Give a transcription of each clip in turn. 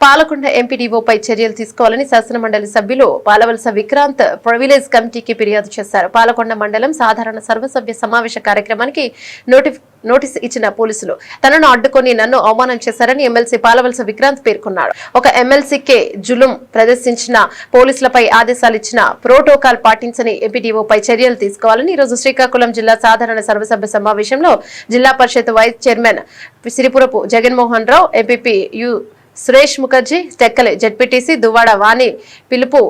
పాలకొండ ఎంపీడీఓపై చర్యలు తీసుకోవాలని శాసనమండలి సభ్యులు పాలవలస విక్రాంత్ ప్రివిలేజ్ కమిటీకి ఫిర్యాదు చేశారు. పాలకొండ మండలం సాధారణ సర్వసభ్య సమావేశ కార్యక్రమానికి నోటిఫి నోటీస్ ఇచ్చిన పోలీసులు. తనను అడ్డుకొని నన్ను అవమానం చేశారని ఎమ్మెల్సీ పాలవలస విక్రాంత్ పేర్కొన్నాడు ఒక ఎమ్మెల్సీకే జులుం ప్రదర్శించిన పోలీసులపై ఆదేశాలు ఇచ్చిన ప్రోటోకాల్ పాటించని ఎంపీడీఓపై చర్యలు తీసుకోవాలని ఈరోజు శ్రీకాకుళం జిల్లా సాధారణ సర్వసభ్య సమావేశంలో Zilla Parishad vice chairman Siripurapu Jaganmohan Rao MPP U Suresh Mukherjee Tekkali ZPTC Duvvada Vani పిలుపు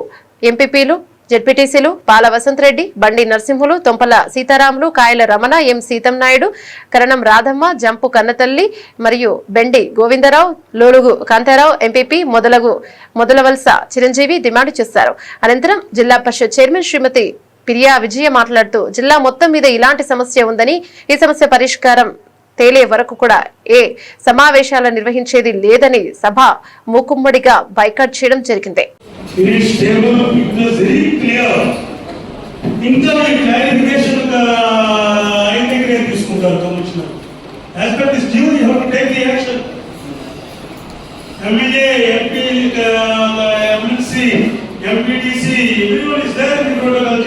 ఎంపీపీలు జడ్పీటీసీలు పాల వసంత్ రెడ్డి బండి నరసింహులు తొంపల సీతారాములు కాయల రమణ ఎం సీతం నాయుడు కరణం రాధమ్మ జంపు కన్నతల్లి మరియు బెండి గోవిందరావు లోలుగు కాంతారావు ఎంపీపీ మొదలగు మొదలవలస చిరంజీవి డిమాండ్ చేశారు. అనంతరం జిల్లా పరిషత్ చైర్మన్ శ్రీమతి పిరియా విజయ మాట్లాడుతూ జిల్లా మొత్తం మీద ఇలాంటి సమస్య ఉందని ఈ సమస్య పరిష్కారం తేలే వరకు కూడా ఏ సమావేశాలు నిర్వహించేది లేదని సభ మూకుమ్మడిగా బైకాట్ చేయడం జరిగింది. ఇంకా క్లారిఫికేషన్ తీసుకుంటారు commissioner as per this do you have to take the action MLA MP MLC MPTC everyone is there in protocol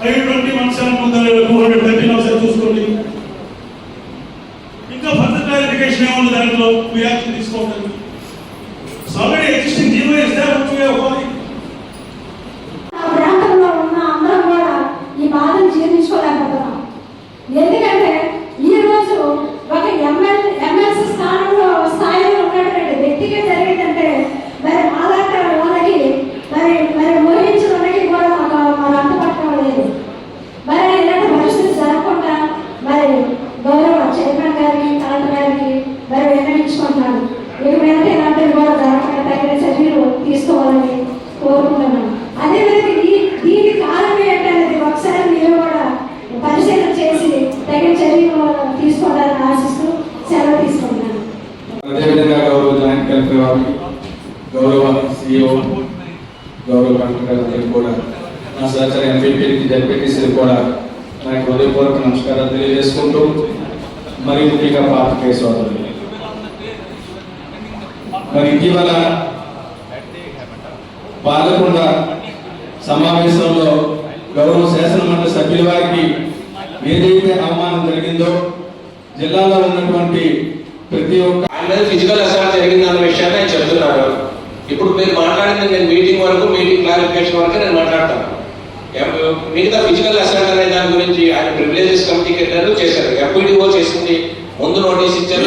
five twenty one seven two hundred clarification ఏముంది దాంట్లో మీ యాక్షన్ తీసుకోవడానికి already existing GO is there which we have following ఆ ప్రాంతంలో ఉన్న అందరం కూడా ఈ బాధను జీర్ణించుకోలేకపోతున్నాం ఎందుకంటే ఈ రోజు ఒక ఎమ్మెల్ ఎమ్మెల్సీ స్థానంలో స్థాయిలో ఉన్నటువంటి వ్యక్తికి జరిగిందంటే మరి మాలాంటి వాళ్ళకి మరి మరి ఊహించడానికి కూడా మాకు మరి అంతపట్టడం లేదు మరి ఇలాంటి పరిస్థితి జరగకుండా మరి గౌరవ చైర్మన్ గారికి కలెక్టర్ గారికి మరి విన్నవించుకుంటున్నాను ఇక మీద ఇలాంటివి కూడా జరగకుండా తగిన చర్యలు తీసుకోవాలని కోరుకుంటున్నాను అదేవిధంగా ఈ దీని కారణం ఏంటనేది ఒకసారి మీరు కూడా పరిశీలన చేసి తగిన చర్యలు తీసుకోవాలని ఆశిస్తూ సెలవు తీసుకుంటున్నాను అదేవిధంగా గౌరవ జాయింట్ కలెక్టర్ వారికి గౌరవ సిఇఓ గౌరవ కలెక్టర్ గారికి కూడా నా సహచర ఎంపీపీకి జడ్పీటీసీకి కూడా నా హృదయపూర్వక నమస్కారాలు తెలియజేసుకుంటూ మరి ముఖ్యంగా పాత్రికేయ సోదరులు మరి ఇటీవల పాల్గొండ సమావేశంలో గౌరవ శాసనమండలి సభ్యుల వారికి ఏదైతే అవమానం జరిగిందో జిల్లాలో ఉన్నటువంటి ప్రతి ఒక్క ఫిజికల్ అసాల్ట్ జరిగిందన్న విషయాన్ని ఆయన చెప్తున్నారు ఇప్పుడు మీరు మాట్లాడింది నేను మీటింగ్ వరకు మీటింగ్ క్లారిఫికేషన్ వరకు నేను మాట్లాడతాను. మిగతా ఫిజికల్ అసాల్ట్ అనే దాని గురించి ఆయన ప్రివిలేజెస్ కమిటీకి వెళ్ళారు చేశారు. ఎంపీడీఓ చేసింది. ముందు నోటీస్ ఇచ్చారు.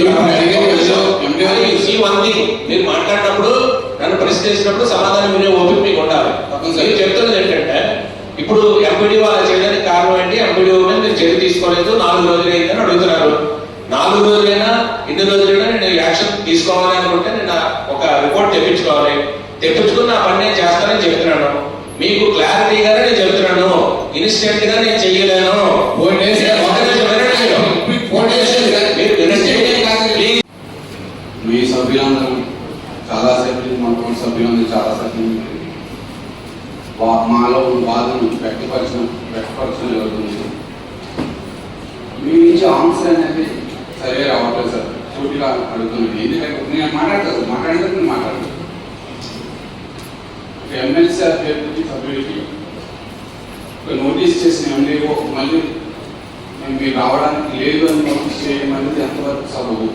మీరు మాట్లాడినప్పుడు నన్ను ప్రశ్న చేసినప్పుడు సమాధానం వినే ఓపిక మీకు ఉండాలి. మీరు చెప్తున్నది ఏంటంటే ఇప్పుడు ఎంపీడీఓ అలా చేయడానికి కారణం ఏంటి? ఎంపీడీఓ మీద మీరు చర్య తీసుకోలేదు నాలుగు రోజులు అయిందని అడుగుతున్నారు. నాలుగు రోజులైనా ఇన్ని రోజులైనా నేను యాక్షన్ తీసుకోవాలి అనుకుంటే నేను ఒక రిపోర్ట్ తెప్పించుకోవాలి. తెప్పించుకుని నా పని నేను చేస్తానని చెప్తున్నాను. మీకు క్లారిటీగానే నేను చెప్తున్నాను ఇన్స్టెంట్గా నేను చెయ్యలేను. మీ సభ్యులందరం చాలా సభ్యులు మా కుటుంబ సభ్యులందరూ చాలా సభ్యులు మాలో ఉన్న బాధను వ్యక్తపరచడం వ్యక్తపరచడం జరుగుతుంది మీ నుంచి ఆన్సర్ అనేది సరే రావట్లేదు సార్. సూటిగా అడుగుతున్నాను ఎందుకంటే నేను మాట్లాడతాను. మాట్లాడితే నేను మాట్లాడతాను. ఎమ్మెల్సీ అభ్యర్థికి సభ్యుడికి ఒక నోటీస్ చేసిన ఎండిఓ మళ్ళీ మేము మీరు రావడానికి లేదు అని నోటీస్ చేయడం అనేది ఎంతవరకు సబబు?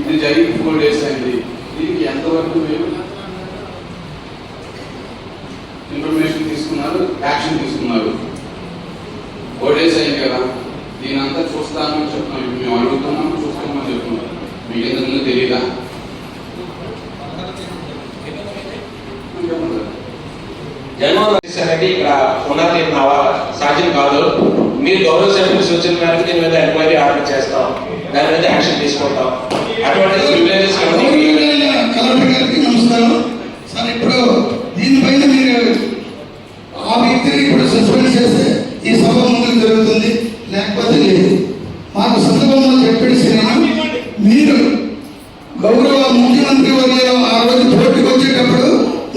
ఇది జరిగి ఫోర్ డేస్ అయింది. దీనికి ఎంతవరకు మీరు ఇన్ఫర్మేషన్ తీసుకున్నారు యాక్షన్ తీసుకున్నారు? ఫోర్ డేస్ అయింది కదా. దీని అంతా చూస్తామని చెప్తున్నాం మేము అడుగుతున్నాం చూస్తామని చెప్తున్నాం మీకు ఇంతకు తెలియదా చెప్పండి సార్. జగన్మోహన్ రెడ్డి సార్ అనేది ఇక్కడ నా సాధ్యం కాదు. మీరు గౌరవ సభ్యుల సూచన మేరకు దీని మీద ఎంక్వైరీ ఆర్డర్ చేస్తాం. దాని మీద యాక్షన్ తీసుకుంటాం. అటువంటి ప్రివిలేజెస్ కలెక్టర్ గారికి నమస్కారం. సార్ ఇప్పుడు దీనిపైన మీరు ఆ వ్యక్తిని ఇప్పుడు సస్పెండ్ చేస్తే ఈ సభ ముందుకు జరుగుతుంది. లేకపోతే లేదు. మాకు సందర్భంలో చెప్పేసి మీరు గౌరవ ముఖ్యమంత్రి వర్యులు ఆ రోజు పోటీకి వచ్చేటప్పుడు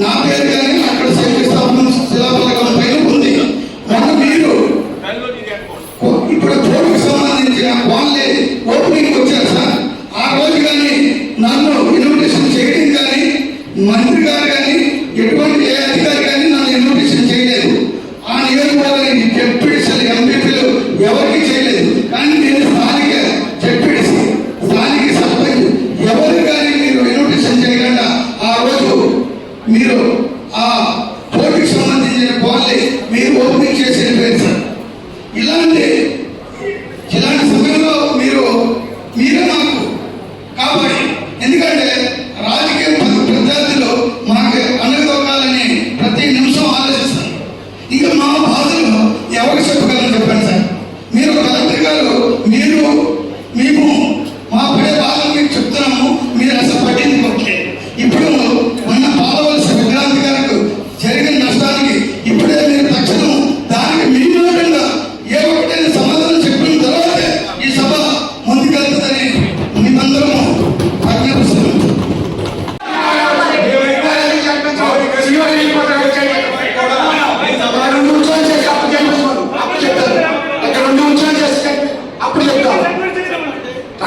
నా పేరు కానీ అక్కడ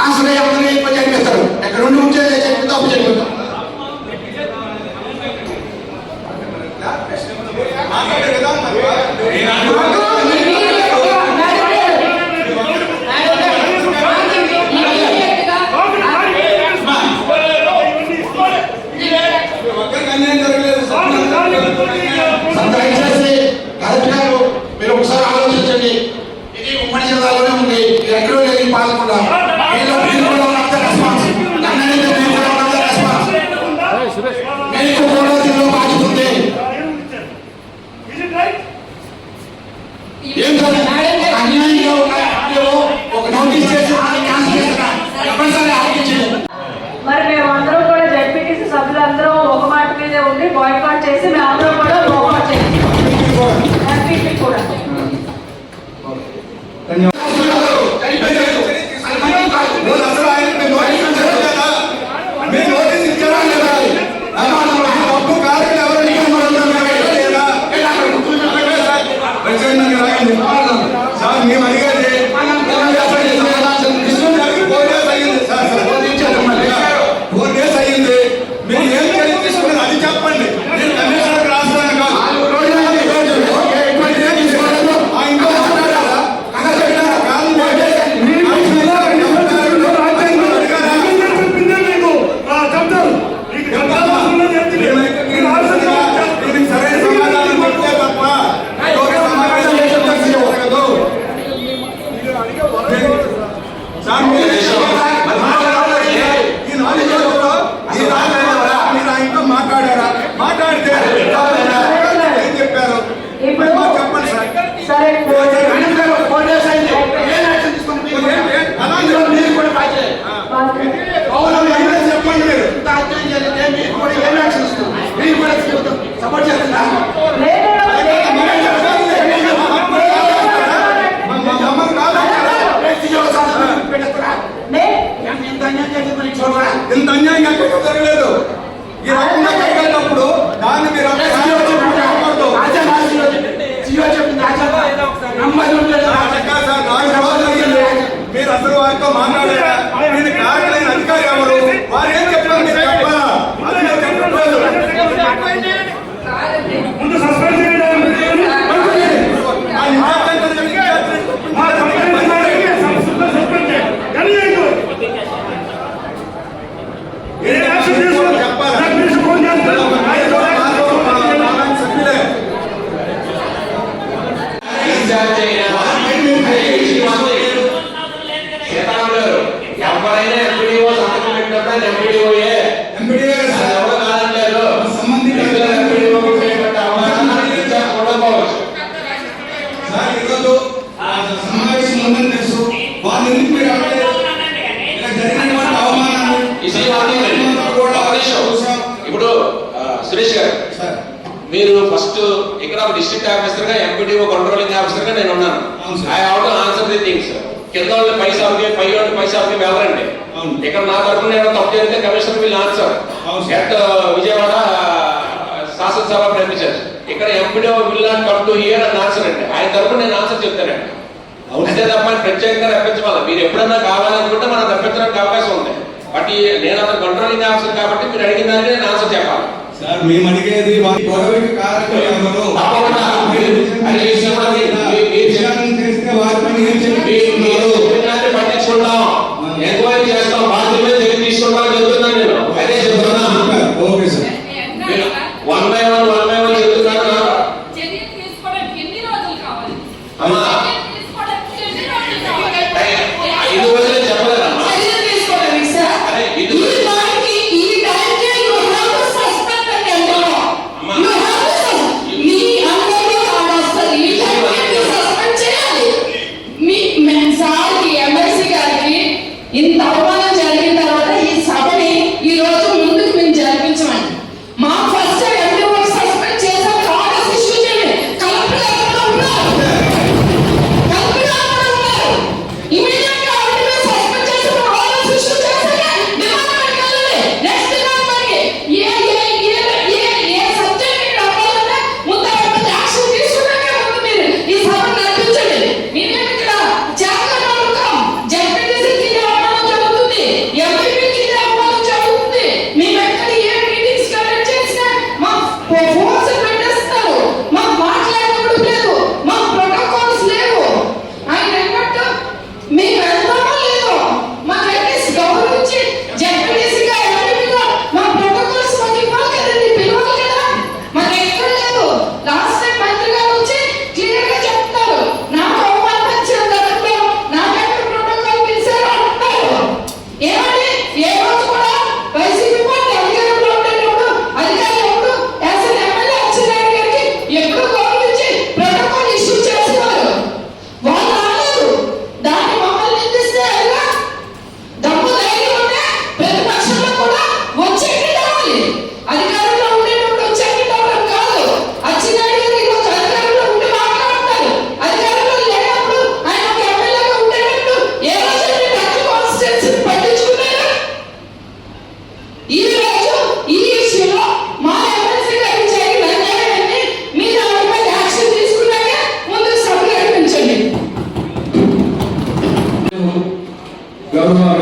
আসলে আমাদের ఏదైనా పైసా ఉంటే పై రెండు పైసా ఉంటే వెళ్ళరండి ఇక్కడ నా తరఫున ఏదైనా తప్పు చేస్తే కమిషనర్ వీళ్ళు ఆన్సర్. ఎట్ విజయవాడ శాసనసభ ప్రతిచర్ ఇక్కడ MPDO will not come to here అని ఆన్సర్ అండి. ఆయన తరఫున నేను ఆన్సర్ చెప్తానండి. అంతే తప్ప ప్రత్యేకంగా రప్పించాలి మీరు ఎప్పుడన్నా కావాలనుకుంటే మనం రప్పించడానికి అవకాశం ఉంది. బట్ నేను అతను కంట్రోలింగ్ ఆన్సర్ కాబట్టి మీరు అడిగిన దానికి నేను ఆన్సర్ చెప్పాలి. సార్ మేము అడిగేది గొడవకి కారణం పట్టించుకుంటాం ఎంక్వైరీ చేస్తాం. బాధ్యత చర్య తీసుకుంటాం చెప్తున్నాను నేను. అదే చెప్తున్నా. Okay sir. One by one one by one చెప్తున్నాను చర్యలు తీసుకోవడానికి ఎన్ని రోజులు కావాలి? అమ్మా.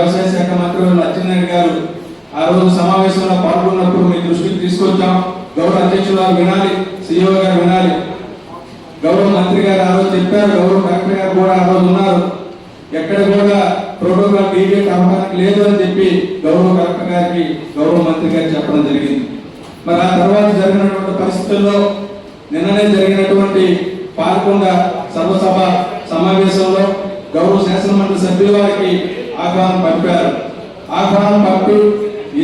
వ్యవసాయ శాఖ మంత్రి అచ్చెన్నాయుడు గారు ఆ రోజు సమావేశంలో పాల్గొన్నప్పుడు మీ దృష్టికి తీసుకొచ్చాం. గౌరవ అధ్యక్షులు వినాలి సీఈఓ గారు వినాలి. గౌరవ మంత్రి గారు ఆ రోజు చెప్పారు గౌరవ కలెక్టర్ గారు కూడా ఆ రోజు ఉన్నారు. ఎక్కడ కూడా ప్రోటోకాల్ డీవియేట్ అవ్వడానికి లేదు అని చెప్పి గౌరవ కలెక్టర్ గారికి గౌరవ మంత్రి గారు చెప్పడం జరిగింది. మరి ఆ తర్వాత జరిగినటువంటి పరిస్థితుల్లో నిన్ననే జరిగినటువంటి పాల్గొండ సర్వసభ సమావేశంలో గౌరవ శాసనమండలి సభ్యుల వారికి ఆహ్వానం పంపారు. ఆహ్వానం పంపి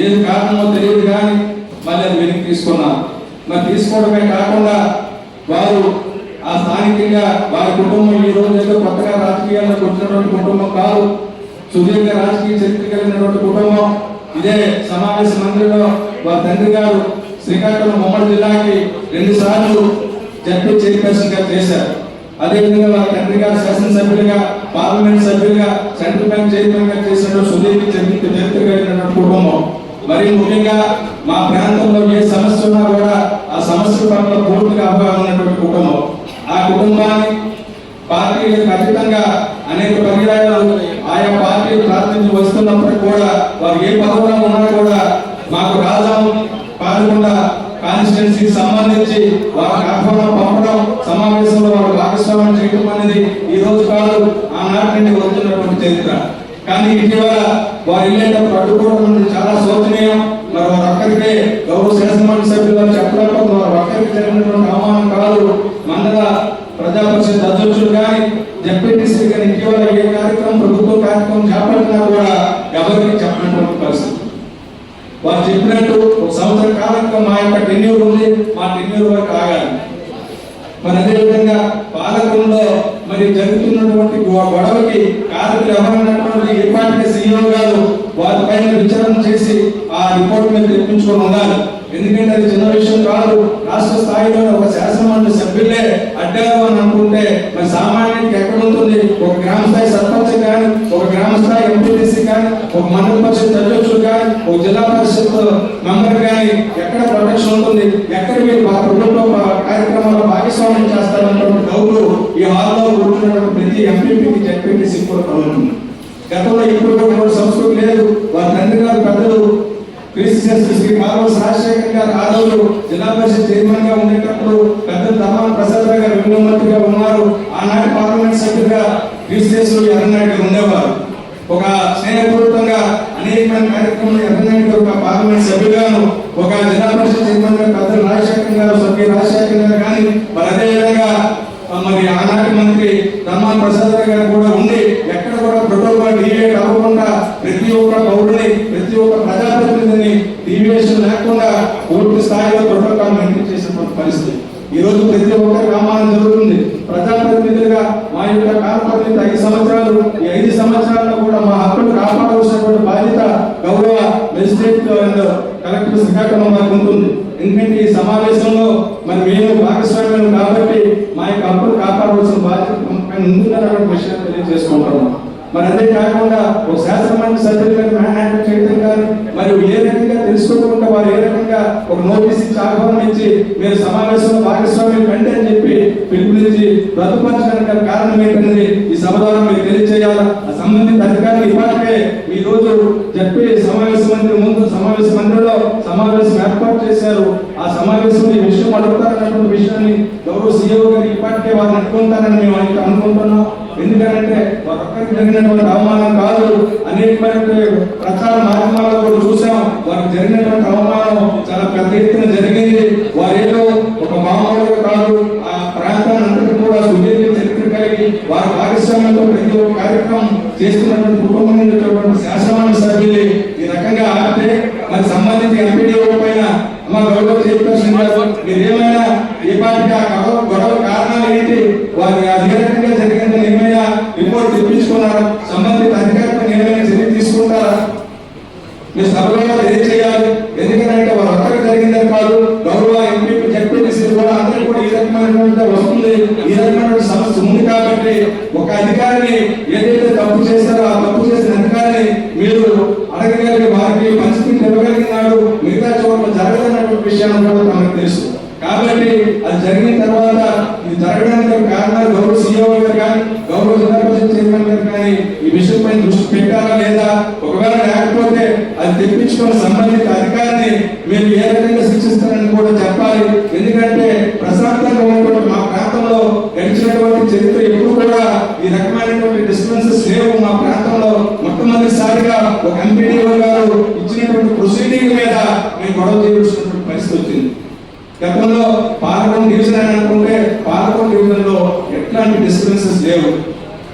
ఏది కారణమో తెలియదు కానీ మళ్ళీ అది వెనక్కి తీసుకున్నారు. మరి తీసుకోవడమే కాకుండా వారు ఆ స్థానికంగా వారి కుటుంబం ఈ రోజు ఏదో కొత్తగా రాజకీయాల్లోకి వచ్చినటువంటి కుటుంబం కాదు. సుదీర్ఘ రాజకీయ చరిత్ర కలిగినటువంటి కుటుంబం. ఇదే సమావేశ మందిరంలో వారి తండ్రి గారు శ్రీకాకుళం ఉమ్మడి జిల్లాకి రెండు సార్లు జడ్పీ చైర్పర్సన్గా చేశారు. అదేవిధంగా వారి తండ్రి గారు శాసనసభ్యులుగా పార్లమెంట్ సభ్యులుగా సెంట్రల్ బ్యాంక్ చైర్మన్గా చేసిన సుదీర్ఘ చరిత్ర చరిత్ర కుటుంబం మరి ముఖ్యంగా మా ప్రాంతంలో ఏ సమస్య ఉన్నా కూడా ఆ సమస్య పట్ల పూర్తిగా అవగాహన ఉన్నటువంటి కుటుంబం. ఆ కుటుంబాన్ని పార్టీలకు ఖచ్చితంగా అనేక పర్యాయాలు ఆయా పార్టీలు ప్రార్థించి వస్తున్నప్పటికీ కూడా వారు ఏ పదవులో ఉన్నా కూడా మాకు రాజాం పాల్గొండ కాన్స్టిట్యున్సీకి సంబంధించి వారికి ఆహ్వానం పంపడం సమావేశంలో వారు భాగస్వామ్యం చేయడం అనేది ఈ రోజు కాదు ఆనాటి నుండి వస్తున్నటువంటి చరిత్ర కానీ ఇటీవల వారు వెళ్ళేటప్పుడు అడ్డుకోవడం అనేది చాలా శోచనీయం. మరి వారు అక్కడికే గౌరవ శాసనమండలి సభ్యులు చెప్పలేకపోతే వారు అక్కడికి జరిగినటువంటి అవమానం కాదు. మండల ప్రజాపరిషత్ అధ్యక్షులు కానీ జడ్పీటీసీ కానీ ఇటీవల ఏ కార్యక్రమం ప్రభుత్వ కార్యక్రమం చేపట్టినా కూడా ఎవరికి చెప్పినటువంటి పరిస్థితి. వారు చెప్పినట్టు ఒక సంవత్సర కాలంగా మా యొక్క టెన్యూర్ ఉంది మా టెన్యూర్ వరకు ఆగాలి. మరి అదే విధంగా పాలకుల్లో మరి జరుగుతున్నటువంటి గొడవకి కారకులు ఎవరన్నటువంటి ఏ పార్టీ గారు వారి పైన విచారణ చేసి ఆ రిపోర్ట్ మీద తెప్పించుకొని ఉండాలి. ఎందుకంటే అది చిన్న విషయం కాదు. రాష్ట్ర స్థాయిలో ఒక శాసనమండలి సభ్యులే అడ్డారు అని అనుకుంటే మరి సామాన్యానికి ఎక్కడ ఉంటుంది? ఒక గ్రామ స్థాయి సర్పంచ్ కానీ ఒక గ్రామ స్థాయి ఎంపీటీసీ కానీ ఒక మండల పరిషత్ అధ్యక్షుడు కానీ ఒక జిల్లా పరిషత్ మెంబర్ కానీ ఎక్కడ ప్రొటెక్షన్ ఉంటుంది? ఎక్కడ మీరు మా ప్రభుత్వ కార్యక్రమాల్లో భాగస్వామ్యం చేస్తారన్నటువంటి డౌట్లు ఈ హాల్లో కూర్చున్నటువంటి ప్రతి ఎంపీపీకి జెడ్పీటీసీ కూడా కలుగుతుంది గతంలో ఇప్పుడు కూడా సంస్కృతి లేదు. వారి తండ్రి గారు పెద్దలు. క్రీస్తు శ్రీ మాధవ రాజశేఖర్ గారు ఆ జిల్లా పరిషత్ చైర్మన్గా ఉండేటప్పుడు పెద్దలు ధర్మాన ప్రసాద్ గారు రెవెన్యూ మంత్రిగా ఉన్నారు. ఆనాటి పార్లమెంట్ సభ్యులుగా క్రీస్తు ఎర్రనాయుడు గారు ఉండేవారు. ఒక స్నేహపూర్వకంగా అనేకమైన కార్యక్రమాలు ఎర్రనాయుడు గారు ఒక పార్లమెంట్ సభ్యులుగాను ఒక జిల్లా పరిషత్ చైర్మన్ గారు పెద్దలు రాజశేఖర్ గారు సభ్యులు రాజశేఖర్ గారు కానీ మరి అదేవిధంగా ఆ, మరి ఆనాటి మంత్రి ధర్మాన ప్రసాద్ గారు కూడా ఉండి ఎక్కడ కూడా ప్రోటోకాల్ డివియేట్ అవ్వకుండా ప్రతి ఒక్క పౌరుని ప్రతి ఒక్క ప్రజాప్రతినిధిని డివియేషన్ లేకుండా పూర్తి స్థాయిలో ప్రోటోకాల్ మెయింటైన్ చేసినటువంటి పరిస్థితి. ఈ రోజు ప్రతి ఒక్క గ్రామాన్ని జరుగుతుంది. ప్రజాప్రతినిధులుగా మా యొక్క కార్పొరేట్ ఐదు సంవత్సరాలు ఈ ఐదు సంవత్సరాల్లో కూడా మా హక్కులు కాపాడవలసినటువంటి బాధ్యత గౌరవ మెజిస్ట్రేట్ అండ్ కలెక్టర్ శ్రీకాకుళం వారికి ఉంటుంది. ఎందుకంటే ఈ సమావేశంలో మరి మేము భాగస్వామ్యం కాబట్టి మా యొక్క హక్కులు కాపాడవలసిన బాధ్యత పైన ఉంటుందన్నటువంటి విషయాన్ని తెలియజేసుకుంటున్నాం. మరి అదే కాకుండా ఒక శాసనమండలి సభ్యులుగా మ్యాన్ హ్యాండిల్ చేయడం కానీ మరి ఏ రకంగా తెలుసుకోకుండా వారు ఏ రకంగా ఒక నోటీస్ ఇచ్చి ఆహ్వానం ఇచ్చి మీరు సమావేశంలో భాగస్వామ్యం కండి అని చెప్పి పిలుపునిచ్చి రద్దుపరచడానికి కారణం ఏంటనేది ఈ సభ ద్వారా మీరు తెలియజేయాలి? సంబంధిత అధికారులు ఇప్పటికే ఈ రోజు చెప్పి సమావేశ మందిరం ముందు సమావేశ మందిరంలో సమావేశం ఏర్పాటు చేశారు. ఆ సమావేశం ఈ విషయం అడుగుతారన్నటువంటి విషయాన్ని గౌరవ సీఎం గారు ఇప్పటికే వారిని అనుకుంటారని మేము అనుకుంటున్నాం. ఎందుకంటే ఒక్కొక్కరికి జరిగినటువంటి అవమానం కాదు. అనేకమైనటువంటి ప్రచార మాధ్యమాల్లో కూడా చూసాం వారికి జరిగినటువంటి అవమానం చాలా పెద్ద ఎత్తున జరిగింది. వారేదో ఒక మామూలుగా కాదు ఆ ప్రాంతాన్ని అంతటి కూడా సుదీర్ఘ చరిత్ర కలిగి వారి భాగస్వామ్యంతో ప్రతి ఒక్క కార్యక్రమం చేస్తున్నటువంటి కుటుంబం నుండి శాసనమండలి సభ్యులు ఈ రకంగా ఆపితే మరి సంబంధిత ఎంపీడీఓ పైన మా గౌరవ చైర్పర్సన్ గారు మీరేమైనా ఈ పార్టీకి ఆ గొడవ గొడవ కారణాలు ఏంటి? వారి అధికారిక అధికారులు ఏమైనా రిపోర్ట్ తెప్పించుకున్నారా? సంబంధిత అధికారులు ఏమైనా చర్య తీసుకుంటారా? మీరు సభలో తెలియజేయాలి ఎందుకంటే వారు ఒక్కరికి జరిగిందని కాదు గౌరవ ఎంపీ జడ్పీటీసీ కూడా అందరూ కూడా ఈ రకమైనటువంటి వస్తుంది. ఈ రకమైన సమస్య ఉంది కాబట్టి ఒక అధికారిని ఏదైతే తప్పు చేశారో ఆ తప్పు చేసిన అధికారిని మీరు అడగగలిగే వారికి పరిస్థితి ఇవ్వగలిగినాడు మిగతా చోట్ల జరగదన్నటువంటి విషయాన్ని కూడా మనకు తెలుసు. కాబట్టి అది జరిగిన తర్వాత ఇది జరగడానికి కారణాలు గౌరవ సీఎం గారు కానీ గౌరవ జిల్లా పరిషత్ చైర్మన్ గారు కానీ ఈ విషయంపై దృష్టి పెట్టారా లేదా? ఒకవేళ లేకపోతే అది తెప్పించుకున్న సంబంధిత అధికారిని మీరు ఏ రకంగా శిక్షిస్తారని కూడా చెప్పాలి. ఎందుకంటే ప్రశాంతంగా ఉన్నటువంటి మా ప్రాంతంలో గడిచినటువంటి చరిత్ర ఎప్పుడు కూడా ఈ రకమైనటువంటి డిస్టర్బెన్సెస్ లేవు. మా ప్రాంతంలో మొట్టమొదటిసారిగా ఒక ఎంపీడీఓ గారు ఇచ్చినటువంటి ప్రొసీడింగ్ మీద మేము గొడవ చేయవలసినటువంటి పరిస్థితి వచ్చింది. గతంలో పాలకొండ డివిజన్ అని అనుకుంటే పాలకొండ డివిజన్లో ఎట్లాంటి డిస్టర్బెన్సెస్ లేవు.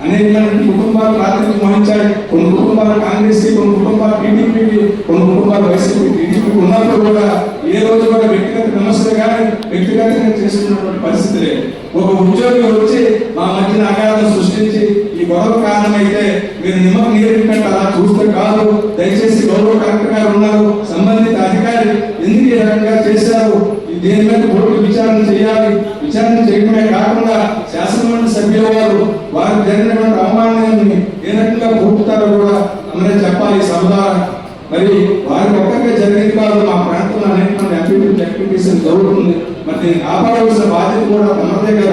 అనేకమైనటువంటి కుటుంబాలు ప్రాతినిధ్యం వహించాయి కొన్ని కుటుంబాలు కాంగ్రెస్ కొన్ని కుటుంబాలు టీడీపీకి కొన్ని కుటుంబాలు వైసీపీ టీడీపీ ఉన్నప్పుడు కూడా ఏ రోజు కూడా వ్యక్తిగత విమర్శలు కానీ వ్యక్తిగతంగా చేస్తున్నటువంటి పరిస్థితి లేదు. ఒక ఉద్యోగి వచ్చి మా మధ్యన అగాధం సృష్టించి ఈ గొడవ కారణమైతే మీరు నిమ్మకం నీరు అలా చూస్తే కాదు. దయచేసి గౌరవ కలెక్టర్ గారు ఉన్నారు సంబంధిత అధికారి ఎందుకు ఈ రకంగా చేశారు? దీని మీద కోర్టు విచారణ చేయాలి? విచారణ చేయడమే కాకుండా శాసనమండలి సభ్యుల వారు వారికి జరిగినటువంటి అవమానాన్ని ఏ రకంగా పూర్తుతారో కూడా అందరూ చెప్పాలి సభ. మరి వారికి ఒక్కరికే జరిగింది కాదు మా ప్రాంతంలో అనేక మంది ఎంపీటీ జడ్పీటీసీ జరుగుతుంది. మరి దీన్ని కాపాడవలసిన బాధ్యత కూడా తమ దగ్గర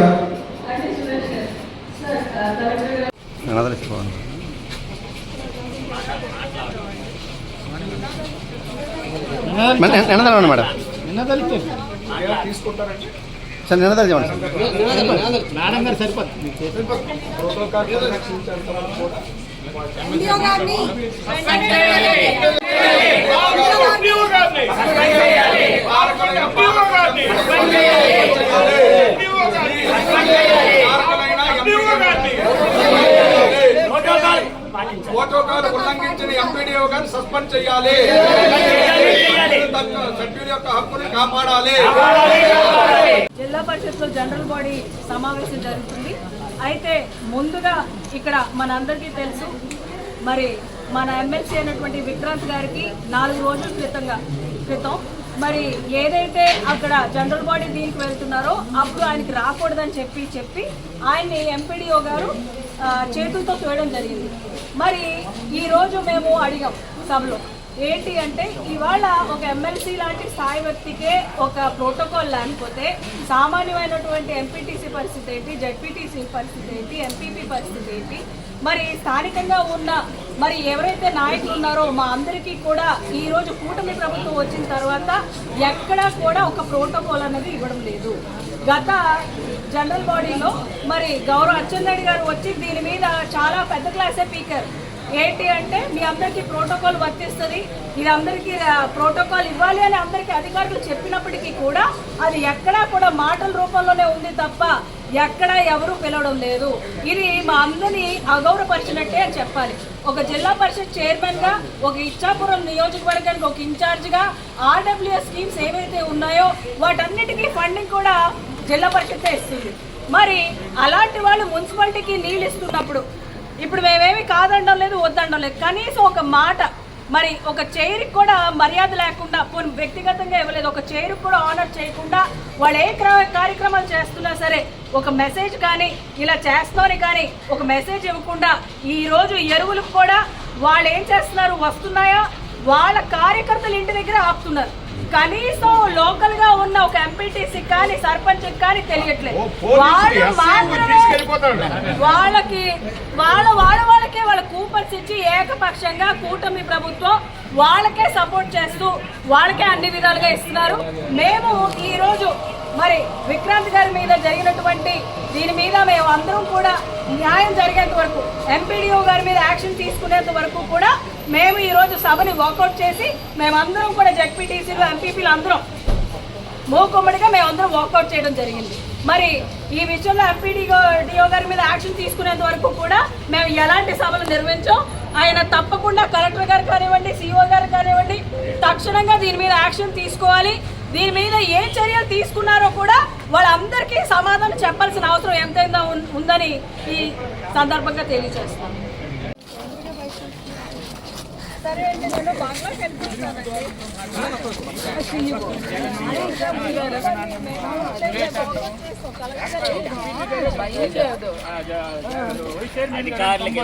నిన్నదల మేడం? సార్ నిన్నదల చెప్పండి. ప్రోటోకాల్ ఉల్లంఘించిన ఎంపీడీఓ గారిని సస్పెండ్ చేయాలి. సభ్యుల యొక్క హక్కుని కాపాడాలి. జిల్లా పరిషత్లో జనరల్ బాడీ సమావేశం జరుగుతుంది. అయితే ముందుగా ఇక్కడ మనందరికీ తెలుసు మరి మన ఎమ్మెల్సీ అయినటువంటి విక్రాంత్ గారికి నాలుగు రోజుల క్రితంగా క్రితం. మరి ఏదైతే అక్కడ జనరల్ బాడీ దీనికి వెళ్తున్నారో అప్పుడు ఆయనకి రాకూడదని చెప్పి చెప్పి ఆయన్ని ఎంపీడీఓ గారు చేతులతో తోయడం జరిగింది. మరి ఈరోజు మేము అడిగాం సభలో ఏంటి అంటే ఇవాళ ఒక ఎమ్మెల్సీ లాంటి స్థాయి వ్యక్తికే ఒక ప్రోటోకాల్ లేకపోతే సామాన్యమైనటువంటి ఎంపీటీసీ పరిస్థితి ఏంటి జడ్పీటీసీ పరిస్థితి ఏంటి ఎంపీపీ పరిస్థితి ఏంటి? మరి స్థానికంగా ఉన్న మరి ఎవరైతే నాయకులు ఉన్నారో మా అందరికీ కూడా ఈరోజు కూటమి ప్రభుత్వం వచ్చిన తర్వాత ఎక్కడా కూడా ఒక ప్రోటోకాల్ అనేది ఇవ్వడం లేదు. గత జనరల్ బాడీలో మరి గౌరవ అచ్చెన్నాయుడు గారు వచ్చి దీని మీద చాలా పెద్ద క్లాసే పీకారు. ఏంటి అంటే మీ అందరికీ ప్రోటోకాల్ వర్తిస్తుంది. ఇది అందరికీ ప్రోటోకాల్ ఇవ్వాలి అని అందరికీ అధికారులు చెప్పినప్పటికీ కూడా అది ఎక్కడా కూడా మాటల రూపంలోనే ఉంది తప్ప ఎక్కడా ఎవరు పిలవడం లేదు. ఇది మా అందరినీ అగౌరవపరిచినట్టే అని చెప్పాలి. ఒక జిల్లా పరిషత్ చైర్మన్గా ఒక ఇచ్చాపురం నియోజకవర్గానికి ఒక ఇన్ఛార్జ్గా ఆర్డబ్ల్యూఎస్ స్కీమ్స్ ఏవైతే ఉన్నాయో వాటన్నిటికీ ఫండింగ్ కూడా జిల్లా పరిషత్ ఇస్తుంది. మరి అలాంటి వాళ్ళు మున్సిపాలిటీకి నీళ్ళు ఇస్తున్నప్పుడు ఇప్పుడు మేమేమి కాదండం లేదు వద్దండం లేదు. కనీసం ఒక మాట మరి ఒక చైర్కి కూడా మర్యాద లేకుండా పోనీ వ్యక్తిగతంగా ఇవ్వలేదు. ఒక చైర్ కూడా ఆనర్ చేయకుండా వాళ్ళు ఏ క్రమ కార్యక్రమాలు చేస్తున్నా సరే ఒక మెసేజ్ కానీ ఇలా చేస్తామని కానీ ఒక మెసేజ్ ఇవ్వకుండా ఈరోజు ఎరువులకు కూడా వాళ్ళు ఏం చేస్తున్నారు వస్తున్నాయా? వాళ్ళ కార్యకర్తలు ఇంటి దగ్గర ఆపుతున్నారు. కనీసం లోకల్గా ఉన్న ఒక ఎంపీటీసీ కానీ సర్పంచ్ కానీ తెలియట్లేదు. వాళ్ళు మాత్రమే వాళ్ళకి వాళ్ళ వాళ్ళ వాళ్ళకే వాళ్ళ కూపన్స్ ఇచ్చి ఏకపక్షంగా కూటమి ప్రభుత్వం వాళ్ళకే సపోర్ట్ చేస్తూ వాళ్ళకే అన్ని విధాలుగా ఇస్తున్నారు. మేము ఈ రోజు మరి విక్రాంత్ గారి మీద జరిగినటువంటి దీని మీద మేము అందరం కూడా న్యాయం జరిగేంత వరకు ఎంపీడీఓ గారి మీద యాక్షన్ తీసుకునేంత వరకు కూడా మేము ఈరోజు సభని వాకౌట్ చేసి మేమందరం కూడా జడ్పీటీసీలు ఎంపీపీలు అందరం మూకుమ్మడిగా మేమందరం వాకౌట్ చేయడం జరిగింది. మరి ఈ విషయంలో ఎంపీడీఓ డిఓ గారి మీద యాక్షన్ తీసుకునేంత వరకు కూడా మేము ఎలాంటి సభలు నిర్వహించాం? ఆయన తప్పకుండా కలెక్టర్ గారు కానివ్వండి సిఓ గారు కానివ్వండి తక్షణంగా దీని మీద యాక్షన్ తీసుకోవాలి. దీని మీద ఏ చర్యలు తీసుకున్నారో కూడా వాళ్ళందరికీ సమాధానం చెప్పాల్సిన అవసరం ఎంతైనా ఉం- ఉందని ఈ సందర్భంగా తెలియజేస్తాను సరే అండి నేను బంగ్లాకి అధికారులకు